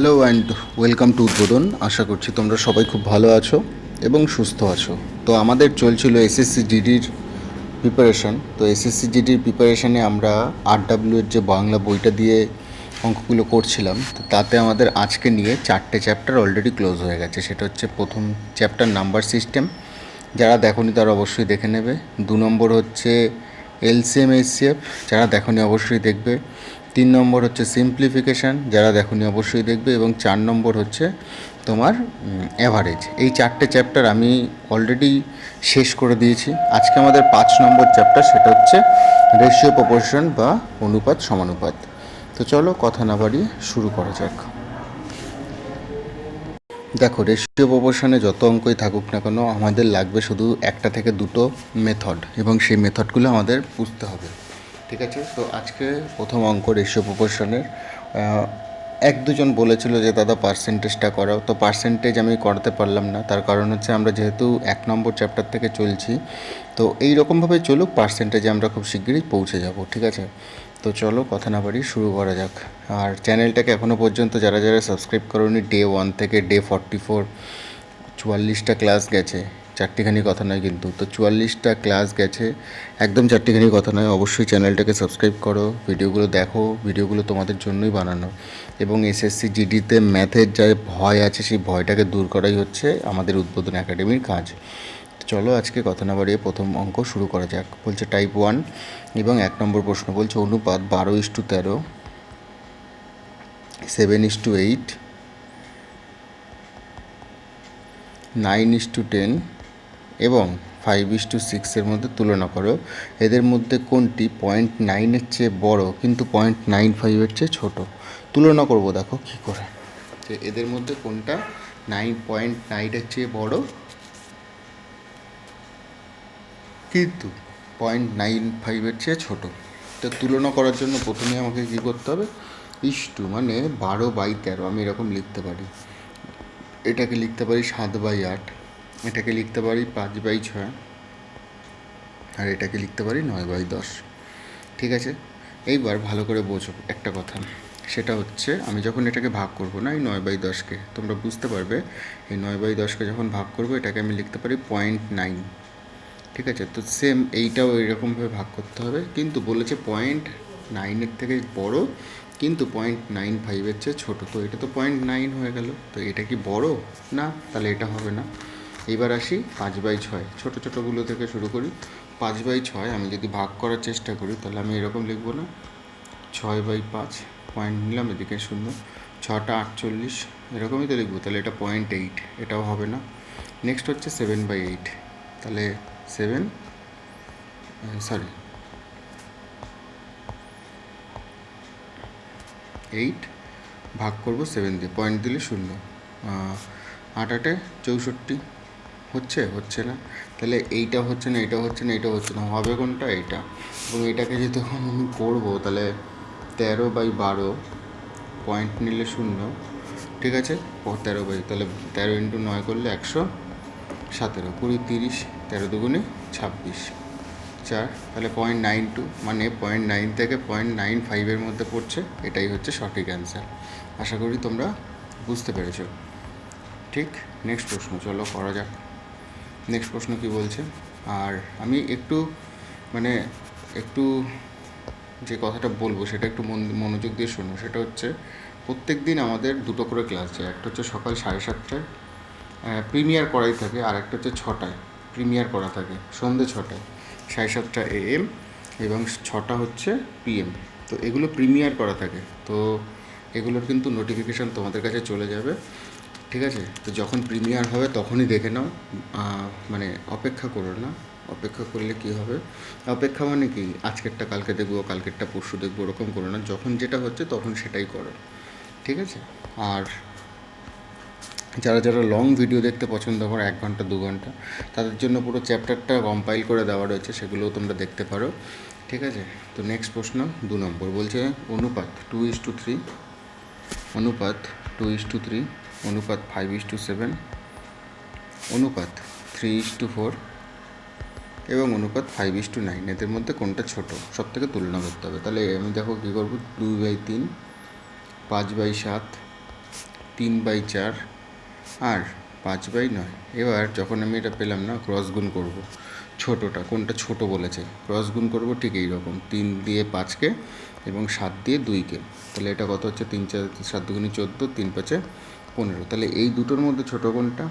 Hello and welcome to উদ্বোধন আশা করছি তোমরা সবাই খুব ভালো আছো এবং সুস্থ আছো। তো আমাদের চলছিল এসএসসি জিডির প্রিপারেশন তো এসএসসি জিডির প্রিপারেশানে আমরা আর এর যে বাংলা বইটা দিয়ে অঙ্কগুলো করছিলাম, তো তাতে আমাদের আজকে নিয়ে চারটে চ্যাপ্টার অলরেডি ক্লোজ হয়ে গেছে। সেটা হচ্ছে প্রথম চ্যাপ্টার নাম্বার সিস্টেম যারা দেখোনি তারা অবশ্যই দেখে নেবে। দু নম্বর হচ্ছে এলসিএম এইচসিএফ যারা দেখোনি অবশ্যই দেখবে। তিন নম্বর হচ্ছে সিম্পলিফিকেশান যারা দেখোনি অবশ্যই দেখবে, এবং চার নম্বর হচ্ছে তোমার অ্যাভারেজ এই চারটে চ্যাপ্টার আমি অলরেডি শেষ করে দিয়েছি। আজকে আমাদের পাঁচ নম্বর চ্যাপ্টার সেটা হচ্ছে রেশিও প্রপোর্শন বা অনুপাত সমানুপাত। তো চলো কথা না বাড়িয়ে শুরু করা যাক। দেখো রেশিও প্রপোর্শনে যত অঙ্কই থাকুক না কেন, আমাদের লাগবে শুধু একটা থেকে দুটো মেথড এবং সেই মেথডগুলো আমাদের বুঝতে হবে। ঠিক আছে? তো আজকে প্রথম অঙ্ক রেশিও প্রপোর্শনের এক দুজন বলেছিল যে, দাদা পার্সেন্টেজটা করাও। তো পার্সেন্টেজ আমি করাতে পারলাম না। তার কারণ হচ্ছে আমরা যেহেতু এক নম্বর চ্যাপ্টার থেকে চলছি, তো এই রকমভাবে চলুক পার্সেন্টেজে আমরা খুব শিগগিরই পৌঁছে যাব, ঠিক আছে? তো চলো, কথা না বাড়ি শুরু করা যাক। আর চ্যানেলটাকে এখনও পর্যন্ত যারা যারা সাবস্ক্রাইব করোনি ডে ওয়ান থেকে ডে ফর্টি ফোর চুয়াল্লিশটা ক্লাস গেছে। চারটিখানি কথা নয় কিন্তু, তো চুয়াল্লিশটা ক্লাস গেছে। একদম চারটিখানি কথা নয়, অবশ্যই চ্যানেলটাকে সাবস্ক্রাইব করো ভিডিওগুলো দেখো ভিডিওগুলো তোমাদের জন্যই বানানো। এবং এসএসসি জিডিতে ম্যাথের যা ভয় আছে, সেই ভয়টাকে দূর করাই হচ্ছে আমাদের উদ্বোধন একাডেমির কাজ। চলো আজকে কথা না বাড়িয়ে প্রথম অঙ্ক শুরু করা যাক। বলছে টাইপ ওয়ান এবং এক নম্বর প্রশ্ন বলছে, অনুপাত বারো ইস টু তেরো seven is to eight nine is to ten এবং ফাইভ ইস টু সিক্সের মধ্যে তুলনা করো। এদের মধ্যে কোনটি পয়েন্ট নাইনের চেয়ে বড়, কিন্তু পয়েন্ট নাইন ফাইভের চেয়ে ছোটো? তুলনা করব দেখো কী করে। যে এদের মধ্যে কোনটা নাইন পয়েন্ট নাইনের চেয়ে বড়? কিন্তু পয়েন্ট নাইন ফাইভের চেয়ে ছোটো। তো তুলনা করার জন্য প্রথমে আমাকে কী করতে হবে? ইস টু মানে বারো বাই তেরো, আমি এরকম লিখতে পারি। এটাকে লিখতে পারি সাত বাই আট। এটাকে লিখতে পারি পাঁচ বাই ছয়। আর এটাকে লিখতে পারি নয় বাই দশ। ঠিক আছে? এইবার ভালো করে বোঝো একটা কথা। সেটা হচ্ছে, আমি যখন এটাকে ভাগ করব না, এই নয় বাই দশকে, তোমরা বুঝতে পারবে, এই নয় বাই দশকে যখন ভাগ করব, এটাকে আমি লিখতে পারি পয়েন্ট নাইন ঠিক আছে? তো সেম এইটাও এরকমভাবে ভাগ করতে হবে, কিন্তু বলেছে পয়েন্ট নাইনের থেকে বড়, কিন্তু পয়েন্ট নাইন ফাইভের চেয়ে ছোটো। তো এটা তো পয়েন্ট নাইন হয়ে গেল। তো এটা কি বড়? না, তাহলে এটা হবে না। এবার আসি পাঁচ বাই ছয়। ছোটো ছোটোগুলো থেকে শুরু করি। পাঁচ বাই ছয় আমি যদি ভাগ করার চেষ্টা করি, তাহলে আমি এরকম লিখব না। ছয় বাই পাঁচ পয়েন্ট নিলাম, এদিকে শূন্য। ছটা আটচল্লিশ, এরকমই তো লিখব। তাহলে এটা পয়েন্ট এইট এটাও হবে না। নেক্সট হচ্ছে সেভেন বাই এইট তাহলে সেভেন সরি এইট ভাগ করব সেভেন দিয়ে। পয়েন্ট দিলে শূন্য। আট আটে চৌষট্টি। হচ্ছে হচ্ছে না। তাহলে এইটা হচ্ছে না এটা হচ্ছে না এটা হচ্ছে না, হবে কোনটা? এইটা। এবং এটাকে যদি আমি করব, তাহলে তেরো বাই বারো পয়েন্ট নিলে শূন্য, ঠিক আছে? তেরো বাই, তাহলে তেরো ইন্টু নয় করলে একশো সতেরো, কুড়ি তিরিশ, তেরো দুগুণে ছাব্বিশ, চার, তাহলে পয়েন্ট নাইন টু মানে পয়েন্ট নাইন থেকে পয়েন্ট নাইন ফাইভের মধ্যে পড়ছে, এটাই হচ্ছে সঠিক অ্যান্সার। আশা করি তোমরা বুঝতে পেরেছ। ঠিক, নেক্সট প্রশ্ন, চলো করা যাক। নেক্সট প্রশ্ন কি বলছে? আর আমি একটু মানে একটু যে কথাটা বলব সেটা একটু মন, মনোযোগ দিয়ে শোনো। সেটা হচ্ছে প্রত্যেক দিন আমাদের দুটো করে ক্লাস যায়। একটা হচ্ছে সকাল সাড়ে সাতটায় প্রিমিয়ার করাই থাকে, আর একটা হচ্ছে ছটায়, প্রিমিয়ার করা থাকে, সন্ধে ছটায়, সাড়ে সাতটা এএম এবং ছটা হচ্ছে পিএম তো এগুলো প্রিমিয়ার করা থাকে। তো এগুলোর কিন্তু নোটিফিকেশান তোমাদের কাছে চলে যাবে। ঠিক আছে? তো যখন প্রিমিয়ার হবে তখনই দেখে নাও মানে অপেক্ষা করো না। অপেক্ষা করলে কি হবে? অপেক্ষা মানে কি? আজকেরটা, কালকে দেখব, কালকেরটা, পরশু দেখব, ওরকম করো না। যখন যেটা হচ্ছে তখন সেটাই করো। ঠিক আছে? আর যারা যারা লং ভিডিও দেখতে পছন্দ করো, এক ঘণ্টা, দু ঘণ্টা, তাদের জন্য পুরো চ্যাপ্টারটা কম্পাইল করে দেওয়া রয়েছে, সেগুলোও তোমরা দেখতে পারো। ঠিক আছে? তো নেক্সট প্রশ্ন, দু নম্বর বলছে, অনুপাত টু ইস টু থ্রি অনুপাত টু ইস টু থ্রি অনুপাত ফাইভ ইস টু সেভেন অনুপাত থ্রি ইস টু ফোর এবং অনুপাত ফাইভ ইস টু নাইন এদের মধ্যে কোনটা ছোটো? সব থেকে তুলনা করতে হবে। তাহলে আমি দেখো কী করব? দুই বাই তিন, পাঁচ বাই সাত, তিন বাই চার আর পাঁচ বাই নয়। এবার যখন আমি এটা পেলাম না ক্রস গুণ করব। ছোটোটা, কোনটা ছোট বলেছে? ক্রস গুণ করব ঠিক এই রকম। তিন দিয়ে পাঁচকে এবং সাত দিয়ে দুইকে তাহলে এটা কত হচ্ছে? তিন চার, সাত দুগুণি চোদ্দ, তিন পাঁচে পনেরো। তাহলে এই দুটোর মধ্যে ছোটো কোনটা?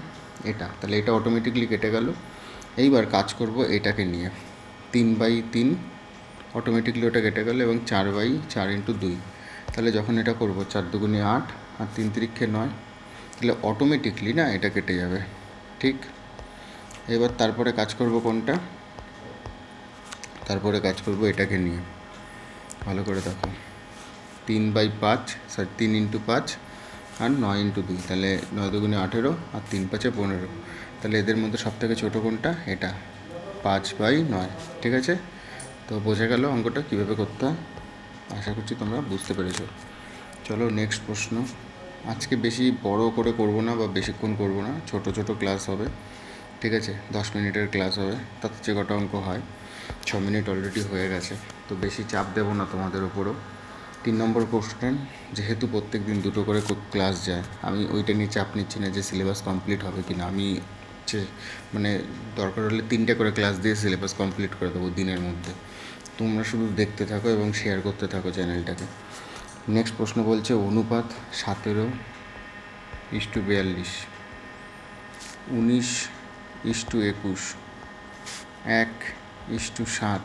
এটা। তাহলে এটা অটোমেটিকলি কেটে গেল। এইবার কাজ করব এটাকে নিয়ে। তিন বাই তিন অটোমেটিকলি ওটা কেটে গেল এবং চার বাই চার ইন্টু দুই। তাহলে যখন এটা করব চার দুগুণে আট আর তিন তিরিক্ষে নয়, তাহলে অটোমেটিকলি না এটা কেটে যাবে। ঠিক? এবার তারপরে কাজ করব কোনটা? তারপরে কাজ করব এটাকে নিয়ে। ভালো করে দেখো। তিন বাই পাঁচ সরি তিন ইন্টু পাঁচ আর নয় ইন্টু দুই, তাহলে নয় দুগুণে আঠেরো আর তিন পাঁচে পনেরো। তাহলে এদের মধ্যে সব থেকে ছোটো কোনটা? এটা। পাঁচ বাই নয়, ঠিক আছে? তো বোঝা গেল অঙ্কটা কীভাবে করতে হয়। আশা করছি তোমরা বুঝতে পেরেছ। চলো নেক্সট প্রশ্ন। আজকে বেশি বড় করে করব না বা বেশিক্ষণ করব না, ছোট ছোট ক্লাস হবে, ঠিক আছে? দশ মিনিটের ক্লাস হবে, তাতে যে কটা অঙ্ক হয়, ছ মিনিট অলরেডি হয়ে গেছে। তো বেশি চাপ দেবো না তোমাদের উপরও। তিন নম্বর কোশ্চেন যেহেতু প্রত্যেক দিন দুটো করে ক্লাস যায়, আমি ওইটা নিয়ে চাপ নিচ্ছি না যে সিলেবাস কমপ্লিট হবে কি না আমি মানে দরকার হলে তিনটে করে ক্লাস দিয়ে সিলেবাস কমপ্লিট করে দেবো দিনের মধ্যে। তোমরা শুধু দেখতে থাকো এবং শেয়ার করতে থাকো চ্যানেলটাকে নেক্সট প্রশ্ন বলছে, অনুপাত সতেরো ইস টু বিয়াল্লিশ। উনিশ ইস টু একুশ। এক ইস টু সাত।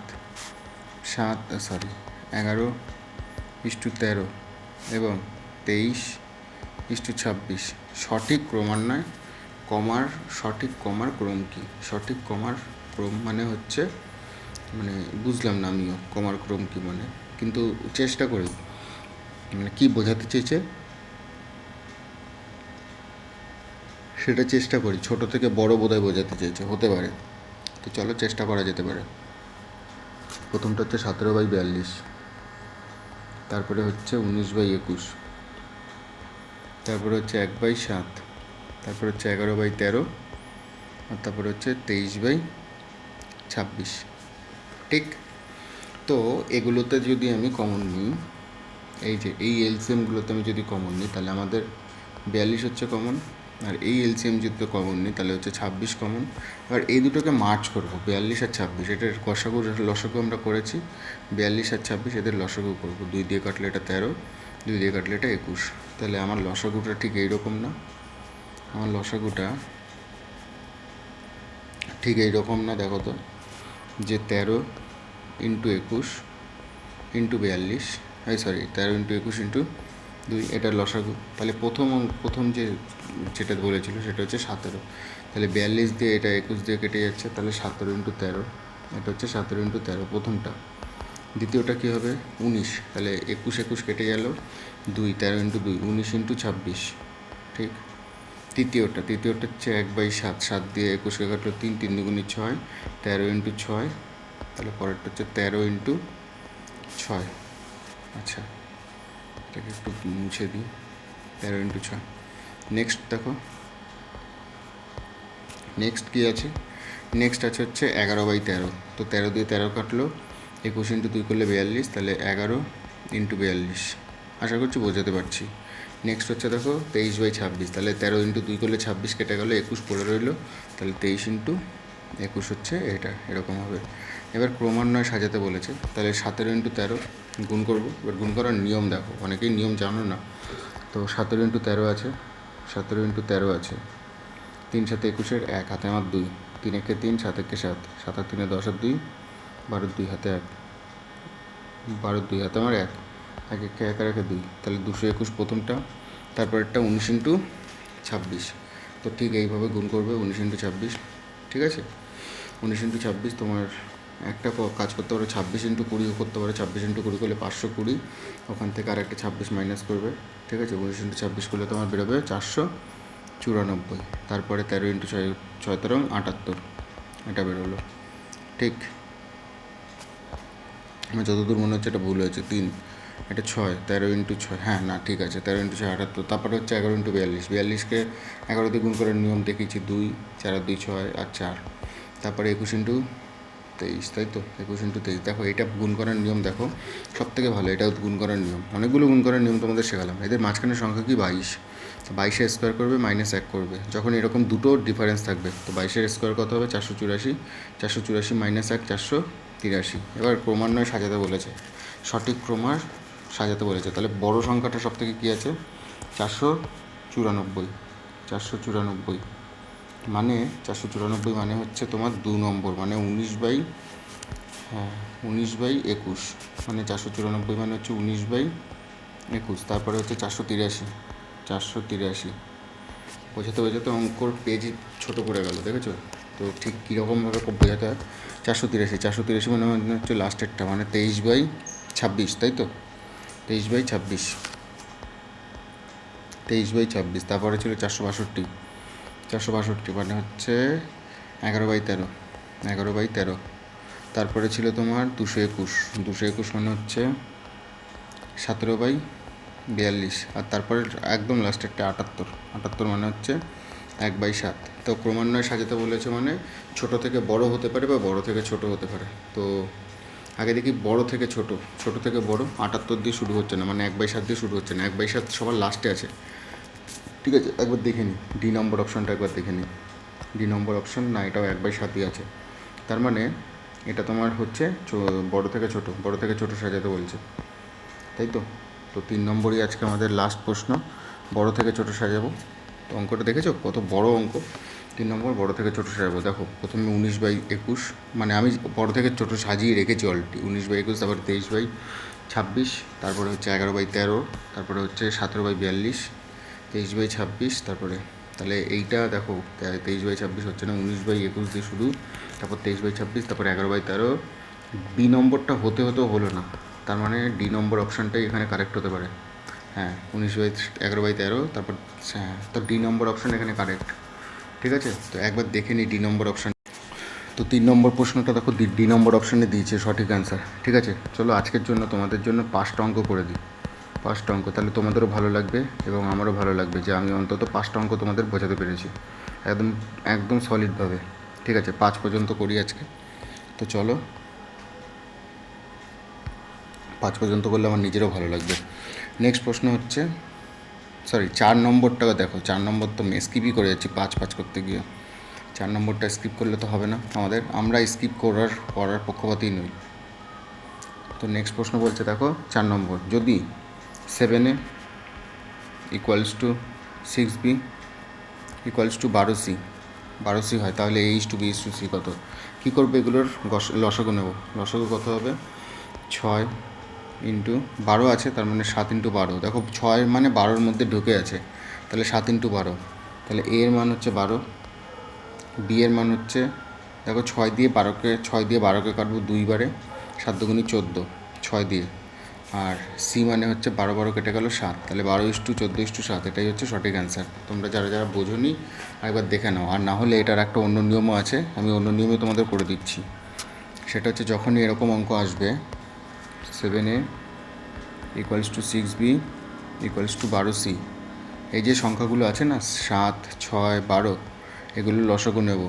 সাত সরি এগারো ইস টু তেরো এবং তেইশ ইস টু ছাব্বিশ। সঠিক ক্রমান্বয় কমার, সঠিক কমার ক্রম কী? সঠিক কমার ক্রম মানে হচ্ছে মানে বুঝলাম না আমিও, কমার ক্রম কী মানে? কিন্তু চেষ্টা করি। মানে কী বোঝাতে চেয়েছে? সেটা চেষ্টা করি। ছোট থেকে বড় বোধহয় বোঝাতে চেয়েছে, হতে পারে। তো চলো চেষ্টা করা যেতে পারে। প্রথমটা হচ্ছে সতেরো বাই বিয়াল্লিশ। তারপরে হচ্ছে উনিশ বাই একুশ। তারপরে হচ্ছে এক বাই সাত। তারপরে হচ্ছে এগারো বাই তেরো। আর তারপরে হচ্ছে তেইশ বাই ছাব্বিশ। ঠিক? তো এগুলোতে যদি আমি কমন নিই, এই যে, এই এলসিএমগুলোতে আমি যদি কমন নিই, তাহলে আমাদের বিয়াল্লিশ হচ্ছে কমন আর এই এলসিএম যদি কমন নিই, তাহলে হচ্ছে ছাব্বিশ কমন এবার এই দুটোকে মার্চ করব, বিয়াল্লিশ আর ছাব্বিশ। এটার কষাগু লসাগু আমরা করেছি, বিয়াল্লিশ আর ছাব্বিশ এদের লসাগু করব। দুই দিয়ে কাটলে এটা তেরো, দুই দিয়ে কাটলে এটা একুশ। তাহলে আমার লসাগুটা ঠিক এইরকম না। আমার লসাগুটা ঠিক এইরকম না, দেখো তো। যে তেরো ইন্টু একুশ ইন্টু বিয়াল্লিশ সরি তেরো ইন্টু একুশ ইন্টু দুই, এটা লসাগু। তাহলে প্রথম প্রথম যে যেটা বলেছিল সেটা হচ্ছে সতেরো। তাহলে বিয়াল্লিশ দিয়ে এটা একুশ দিয়ে কেটে যাচ্ছে, তাহলে সতেরো ইন্টু তেরো। এটা হচ্ছে সতেরো ইন্টু তেরো, প্রথমটা। দ্বিতীয়টা কী হবে? উনিশ। তাহলে একুশ একুশ কেটে গেল। দুই, তেরো ইন্টু দুই, উনিশ ইন্টু ছাব্বিশ। ঠিক? তৃতীয়টা তৃতীয়টা হচ্ছে এক বাই সাত। সাত দিয়ে একুশকে কাটলো তিন তিন দুগুণি ছয়, তেরো ইন্টু ছয়। তাহলে পরেরটা হচ্ছে তেরো ইন্টু ছয়। আচ্ছা। এটাকে একটু মুছে দিই। তেরো ইন্টু ছয়। নেক্সট দেখো। নেক্সট কী আছে? নেক্সট আছে হচ্ছে এগারো বাই তেরো। তো তেরো দিয়ে তেরো কাটলো। একুশ ইন্টু দুই করলে বিয়াল্লিশ, তাহলে এগারো ইন্টু বিয়াল্লিশ। আশা করছি বোঝাতে পারছি। নেক্সট হচ্ছে দেখো তেইশ বাই ছাব্বিশ। তাহলে তেরো ইন্টু দুই করলে ছাব্বিশ কেটে গেলো, একুশ পড়ে রইল। তাহলে তেইশ ইন্টু একুশ হচ্ছে, এটা এরকম হবে। এবার ক্রমান্বয়ে সাজাতে বলেছে, তাহলে সতেরো ইন্টু তেরো গুণ করব। এবার গুণ করার নিয়ম দেখো, অনেকেই নিয়ম জানো না। তো সতেরো ইন্টু তেরো আছে, সতেরো ইন্টু তেরো আছে। তিন সাথে একুশের এক, হাতে আমার দুই। তিন একে তিন, সাত একে সাত। সাত আর তিনে দশ আর দুই, বারো দুই হাতে এক। বারো দুই হাতে আমার এক এক একে এক আর একে দুই। তাহলে দুশো একুশ প্রথমটা, তারপরেরটা উনিশ ইন্টু ছাব্বিশ। তো ঠিক এইভাবে গুণ করবে উনিশ ইন্টু ছাব্বিশ, ঠিক আছে? উনিশ ইন্টু ছাব্বিশ তোমার একটা কাজ করতে পারো, ছাব্বিশ ইন্টু কুড়িও করতে পারো, ছাব্বিশ ইন্টু কুড়ি করলে পাঁচশো কুড়ি, ওখান থেকে আর একটা ছাব্বিশ মাইনাস করবে, ঠিক আছে? উনিশ ইন্টু ছাব্বিশ করলে তোমার বেরোবে চারশো চুরানব্বই, তারপরে তেরো ইন্টু ছয় ছয় তেরো, আটাত্তর, এটা বেরোলো, ঠিক? আমার যতদূর মনে হচ্ছে এটা ভুল হয়েছে, তিন, এটা ছয়, তেরো ইন্টু ছয় হ্যাঁ না, ঠিক আছে, তেরো ইন্টু ছয়, আটাত্তর, তারপরে হচ্ছে এগারো ইন্টু বিয়াল্লিশ, বিয়াল্লিশকে এগারো দিয়ে গুণ করার নিয়ম দেখিয়েছি, দুই, চার, দুই, ছয়, আর চার তারপরে একুশ ইন্টু তেইশ, তাই তো? একুশ ইন্টু তেইশ। দেখো, এটা গুণ করার নিয়ম দেখো সব থেকে ভালো, এটা গুণ করার নিয়ম। অনেকগুলো গুণ করার নিয়ম তোমাদের শেখালাম। এদের মাঝখানের সংখ্যা কি? বাইশ। বাইশে স্কোয়ার করবে মাইনাস এক করবে। যখন এরকম দুটো ডিফারেন্স থাকবে, তো বাইশের স্কোয়ার কত হবে? চারশো চুরাশি। চারশো চুরাশি মাইনাস এক, চারশো তিরাশি। এবার ক্রমান্বয়ে সাজাতে বলেছে। সঠিক ক্রমার সাজাতে বলেছে। তাহলে বড় সংখ্যাটা সব থেকে কী আছে? চারশো চুরানব্বই। চারশো চুরানব্বই। মানে চারশো চুরানব্বই মানে হচ্ছে তোমার দু নম্বর মানে উনিশ বাই হ্যাঁ উনিশ বাই একুশ। মানে চারশো চুরানব্বই মানে হচ্ছে উনিশ বাই একুশ, তারপরে হচ্ছে চারশো তিরাশি চারশো তিরাশি। বোঝাতে বোঝাতে অঙ্কর পেজ ছোটো পড়ে গেল, দেখেছ? তো ঠিক কীরকমভাবে বোঝাতে হয়? চারশো তিরাশি চারশো তিরাশি মানে হচ্ছে লাস্টেরটা মানে তেইশ বাই ছাব্বিশ, তাই তো? তেইশ বাই ছাব্বিশ। তেইশ বাই ছাব্বিশ, তারপরে ছিল চারশো বাষট্টি। চারশো বাষট্টি মানে হচ্ছে এগারো বাই তেরো, এগারো বাই তেরো। তারপরে ছিল তোমার দুশো একুশ দুশো একুশ মানে হচ্ছে সতেরো বাই বিয়াল্লিশ, আর তারপরে একদম লাস্টেরটা আটাত্তর আটাত্তর মানে হচ্ছে এক বাই সাত। তো ক্রমান্বয়ে সাজাতে বলেছে মানে ছোট থেকে বড় হতে পারে বা বড় থেকে ছোট হতে পারে। তো আগে দেখি বড় থেকে ছোট ছোট থেকে বড়, আটাত্তর দিয়ে শুরু হচ্ছে না মানে এক বাই সাত দিয়ে শুরু হচ্ছে না, এক বাই সাত সবার লাস্টে আছে। ঠিক আছে, একবার দেখে নিই ডি নম্বর অপশানটা একবার দেখে নিই ডি নম্বর অপশান না, এটাও এক বাই সাতই আছে। তার মানে এটা তোমার হচ্ছে বড় থেকে ছোট, বড় থেকে ছোট সাজাতে বলছে। তাই তো? তো তিন নম্বরই আজকে আমাদের লাস্ট প্রশ্ন। বড় থেকে ছোট সাজাবো। তো অঙ্কটা দেখেছ? কত বড় অঙ্ক। তিন নম্বর, বড় থেকে ছোট সাজাবো। দেখো, প্রথমে উনিশ বাই একুশ। মানে আমি বড় থেকে ছোট সাজিয়ে রেখেছি অলরেডি উনিশ বাই একুশ, তারপরে তেইশ বাই ছাব্বিশ, তারপরে হচ্ছে এগারো বাই তেরো, তারপরে হচ্ছে সতেরো বাই বিয়াল্লিশ তেইশ বাই ছাব্বিশ, তারপরে, তাহলে এইটা দেখো তেইশ বাই ছাব্বিশ হচ্ছে না, উনিশ বাই একুশ দিয়ে শুরু, তারপর তেইশ বাই ছাব্বিশ, তারপর এগারো বাই তেরো। বি নম্বরটা হতে হতেও হলো না, তার মানে ডি নম্বর অপশানটাই এখানে কারেক্ট হতে পারে। হ্যাঁ উনিশ বাই এগারো বাই তেরো, তারপর হ্যাঁ তো ডি নম্বর অপশান এখানে কারেক্ট। ঠিক আছে? তো একবার দেখে নিই ডি নম্বর অপশান। তো তিন নম্বর প্রশ্নটা দেখো ডি নম্বর অপশানে দিয়েছে সঠিক অ্যান্সার। ঠিক আছে? চলো আজকের জন্য তোমাদের জন্য পাঁচটা অঙ্ক করে দিই। পাঁচটা অঙ্ক, তাহলে তোমাদেরও ভালো লাগবে এবং আমারও ভালো লাগবে যে আমি অন্তত পাঁচটা অঙ্ক তোমাদের বোঝাতে পেরেছি। একদম একদম সলিডভাবে ঠিক আছে, পাঁচ পর্যন্ত করি আজকে। তো চলো। পাঁচ পর্যন্ত করলে আমার নিজেরও ভালো লাগবে। নেক্সট প্রশ্ন হচ্ছে সরি চার নম্বরটাও দেখো, চার নম্বর তো স্কিপই করে যাচ্ছি পাঁচ পাঁচ করতে গিয়ে। চার নম্বরটা স্কিপ করলে তো হবে না আমাদের, আমরা স্কিপ করার করার পক্ষপাতই নই। তো নেক্সট প্রশ্ন বলছে দেখো, চার নম্বর, যদি seven A equals to six B equals to বারো সি বারো সি হয়, তাহলে H to B is to C কত? কী করব এগুলোর লসাগু নেব। লসাগু কত হবে? ছয় ইন্টু বারো আছে, তার মানে সাত ইন্টু বারো। দেখো ছয় মানে বারোর মধ্যে ঢুকে আছে, তাহলে সাত ইন্টু বারো। তাহলে এ এর মান হচ্ছে বারো বি এর মান হচ্ছে, দেখো ছয় দিয়ে বারোকে, ছয় দিয়ে বারোকে কাটবো দুইবারে সাত দুগুণি চোদ্দ, ছয় দিয়ে। আর সি মানে হচ্ছে বারো বারো কেটে গেল সাত। তাহলে বারো ইস্টু চোদ্দ ইস্টু সাত, এটাই হচ্ছে সঠিক অ্যান্সার তোমরা যারা যারা বোঝোনি, একবার দেখে নাও। আর না হলে এটার একটা অন্য নিয়মও আছে, আমি অন্য নিয়মে তোমাদের করে দিচ্ছি। সেটা হচ্ছে যখনই এরকম অঙ্ক আসবে seven A equals to six B equals to বারো সি এই যে সংখ্যাগুলো আছে না, সাত, ছয়, বারো, এগুলো লসগু নেব।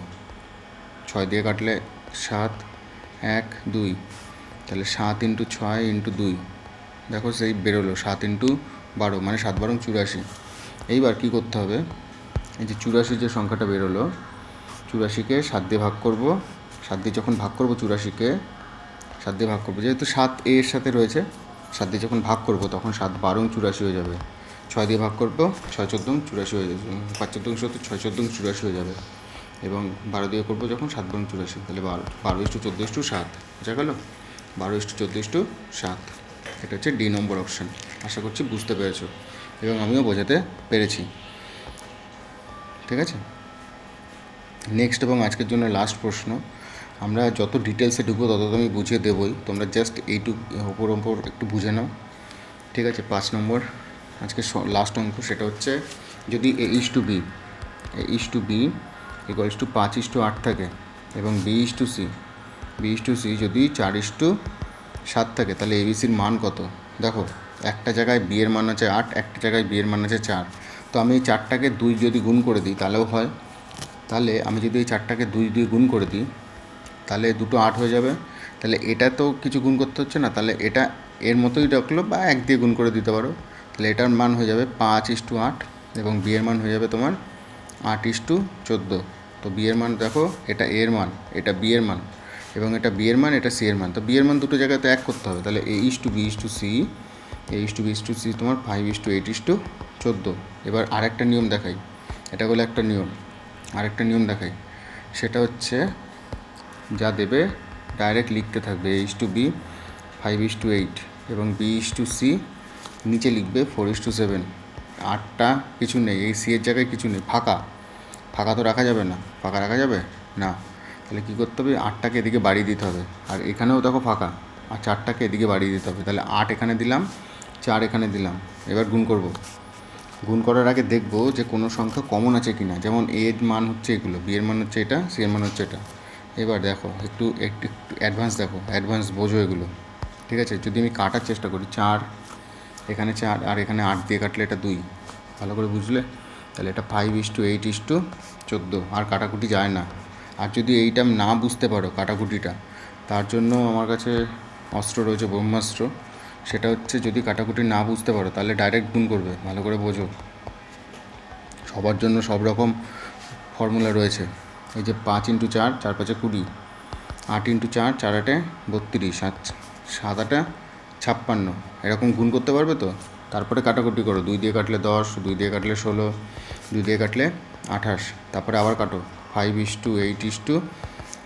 ছয় দিয়ে কাটলে সাত, এক, দুই। তাহলে সাত ইন্টু ছয় ইন্টু দুই। দেখো সেই বেরোলো, সাত ইন্টু বারো মানে সাত বারো চুরাশি। এইবার কী করতে হবে? এই যে চুরাশি যে সংখ্যাটা বেরোলো, চুরাশিকে সাত দিয়ে ভাগ করব। সাত দিয়ে যখন ভাগ করব চুরাশিকে, সাত দিয়ে ভাগ করব। যেহেতু সাত এ এর সাথে রয়েছে, সাত দিয়ে যখন ভাগ করব তখন সাত বারো চুরাশি হয়ে যাবে। ছয় দিয়ে ভাগ করব, ছয় চোদ্দ চুরাশি হয়ে যাবে। পাঁচ চোদ্দ সত্তর, ছয় চোদ্দ চুরাশি হয়ে যাবে। এবং বারো দিয়ে করব যখন সাত বারো চুরাশি, তাহলে বারো বারো ইস্টু চোদ্দ ইস্টু সাত। বোঝা গেল? বারো ইস্টু চোদ্দ ইস্টু সাত। এটা হচ্ছে ডি নম্বর অপশান। আশা করছি বুঝতে পেরেছ এবং আমিও বোঝাতে পেরেছি। ঠিক আছে? নেক্সট এবং আজকের জন্য লাস্ট প্রশ্ন। আমরা যত ডিটেলসে ঢুকবো তত তো আমি বুঝিয়ে দেবই। তোমরা জাস্ট এইটুক ওপর ওপর একটু বুঝে নাও। ঠিক আছে? পাঁচ নম্বর, আজকে লাস্ট অঙ্ক সেটা হচ্ছে যদি A is to B A is to B equals to পাঁচ ইস টু আট থাকে এবং B is to C B is to C যদি চার ইস টু সাত থাকে, তাহলে এবিসির মান কত? দেখো, একটা জায়গায় বিয়ের মান আছে আট, একটা জায়গায় বিয়ের মান আছে চার। তো আমি এই চারটাকে দুই যদি গুণ করে দিই, তাহলেও হয়। তাহলে আমি যদি এই চারটাকে দুই দিয়ে গুণ করে দিই, তাহলে দুটো আট হয়ে যাবে। তাহলে এটা তো কিছু গুণ করতে হচ্ছে না, তাহলে এটা এর মতোই রাখল বা এক দিয়ে গুণ করে দিতে পারো। তাহলে এটার মান হয়ে যাবে পাঁচ ইস টু আট এবং বিয়ের মান হয়ে যাবে তোমার আট ইস টু চোদ্দ। তো বিয়ের মান দেখো, এটা এর মান, এটা বিয়ের মান। এবং এটা বি এর মান এটা সি এর মান তো বি এর মান দুটো জায়গাতে এক করতে হবে তাহলে A is to B is to C A is to B is to C তোমার five is to eight is to চোদ্দ এবার আরেকটা নিয়ম দেখাই এটা হলো একটা নিয়ম আরেকটা নিয়ম দেখাই সেটা হচ্ছে যা দেবে ডাইরেক্ট লিখতে থাকবে A is to B five is to eight এবং বি ইস টু সি নিচে লিখবে ফোর ইস টু সেভেন আটটা কিছু নেই এই সি এর জায়গায় কিছু নেই ফাঁকা ফাঁকা তো রাখা যাবে না ফাঁকা রাখা যাবে না তাহলে কী করতে হবে? আটটাকে এদিকে বাড়িয়ে দিতে হবে। আর এখানেও দেখো ফাঁকা। আর চারটাকে এদিকে বাড়িয়ে দিতে হবে। তাহলে আট এখানে দিলাম, চার এখানে দিলাম। এবার গুণ করব। গুণ করার আগে দেখব যে কোনো সংখ্যা কমন আছে কি না যেমন এর মান হচ্ছে এগুলো বি এর মান হচ্ছে এটা সি এর মান হচ্ছে এটা। এবার দেখো, একটু একটু একটু অ্যাডভান্স দেখো। অ্যাডভান্স বোঝো এগুলো। ঠিক আছে? যদি আমি কাটার চেষ্টা করি, চার, এখানে চার আর এখানে আট দিয়ে কাটলে এটা দুই। ভালো করে বুঝলে? তাহলে এটা five is to eight is to চোদ্দ। আর কাটাকুটি যায় না। আর যদি এইটা না বুঝতে পারো কাটাকুটিটা, তার জন্য আমার কাছে অস্ত্র রয়েছে, ব্রহ্মাস্ত্র। সেটা হচ্ছে যদি কাটাকুটি না বুঝতে পারো, তাহলে ডাইরেক্ট গুণ করবে, ভালো করে বোঝো। সবার জন্য সব রকম ফর্মুলা রয়েছে। এই যে পাঁচ ইন্টু চার চার পাঁচে কুড়ি। আট ইন্টু চার চার আটে বত্রিশ। সাত সাত আটে ছাপ্পান্ন। এরকম গুণ করতে পারবে তো? তারপরে কাটাকুটি করো। দুই দিয়ে কাটলে দশ, দুই দিয়ে কাটলে ষোলো, দুই দিয়ে কাটলে আঠাশ। তারপরে আবার কাটো। Five is to eight is to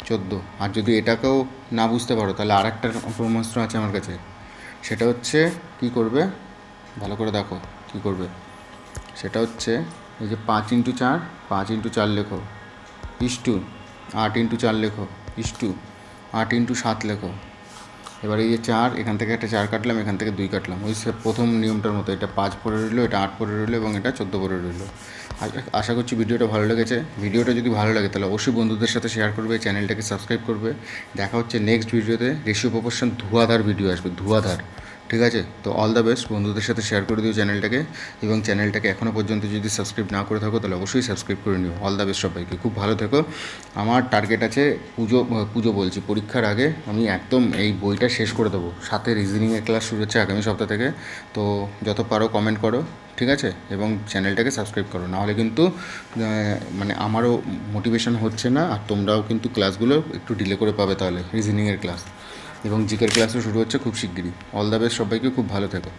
চোদ্দ। আর যদি এটাকেও না বুঝতে পারো, তাহলে আর একটা ব্রহ্মাস্ত্র আছে আমার কাছে। সেটা হচ্ছে, কি করবে? ভালো করে দেখো, কি করবে? সেটা হচ্ছে, এই যে পাঁচ ইন্টু চার, পাঁচ ইন্টু চার লেখো। ইস টু আট ইন্টু চার লেখো। ইস টু আট ইন্টু সাত লেখো। এবার এই যে চার, এখান থেকে একটা চার কাটলাম, এখান থেকে দুই কাটলাম। ওই প্রথম নিয়মটার মতো, এটা পাঁচ পরে রইল, এটা আট পরে রইল এবং এটা চোদ্দ পরে রইল। আশা করছি ভিডিওটা ভালো লেগেছে। ভিডিওটা যদি ভালো লাগে, তাহলে অবশ্যই বন্ধুদের সাথে শেয়ার করবে, চ্যানেলটাকে সাবস্ক্রাইব করবে। দেখা হচ্ছে নেক্সট ভিডিওতে রেশিও প্রপোর্শন ধুয়াধার ভিডিও আসবে, ধোয়াধার। ঠিক আছে? তো অল দ্য বেস্ট বন্ধুদের সাথে শেয়ার করে দিও চ্যানেলটাকে এবং চ্যানেলটাকে এখনও পর্যন্ত যদি সাবস্ক্রাইব না করে থাকো, তাহলে অবশ্যই সাবস্ক্রাইব করে নিও। অল দ্য বেস্ট সবাইকে, খুব ভালো থেকো। আমার টার্গেট আছে পুজো পুজো বলছি, পরীক্ষার আগে আমি একদম এই বইটা শেষ করে দেবো। সাথে রিজনিংয়ের ক্লাস শুরু হচ্ছে আগামী সপ্তাহ থেকে। তো যত পারো কমেন্ট করো, ঠিক আছে? এবং চ্যানেলটাকে সাবস্ক্রাইব করো। নাহলে কিন্তু মানে আমারও মোটিভেশন হচ্ছে না, আর তোমরাও কিন্তু ক্লাসগুলো একটু ডিলে করে পাবে তাহলে রিজনিংয়ের ক্লাস এবং জিকের ক্লাসও শুরু হচ্ছে খুব শিগগিরই। অল দ্য বেস্ট সবাইকে খুব ভালো থেকো।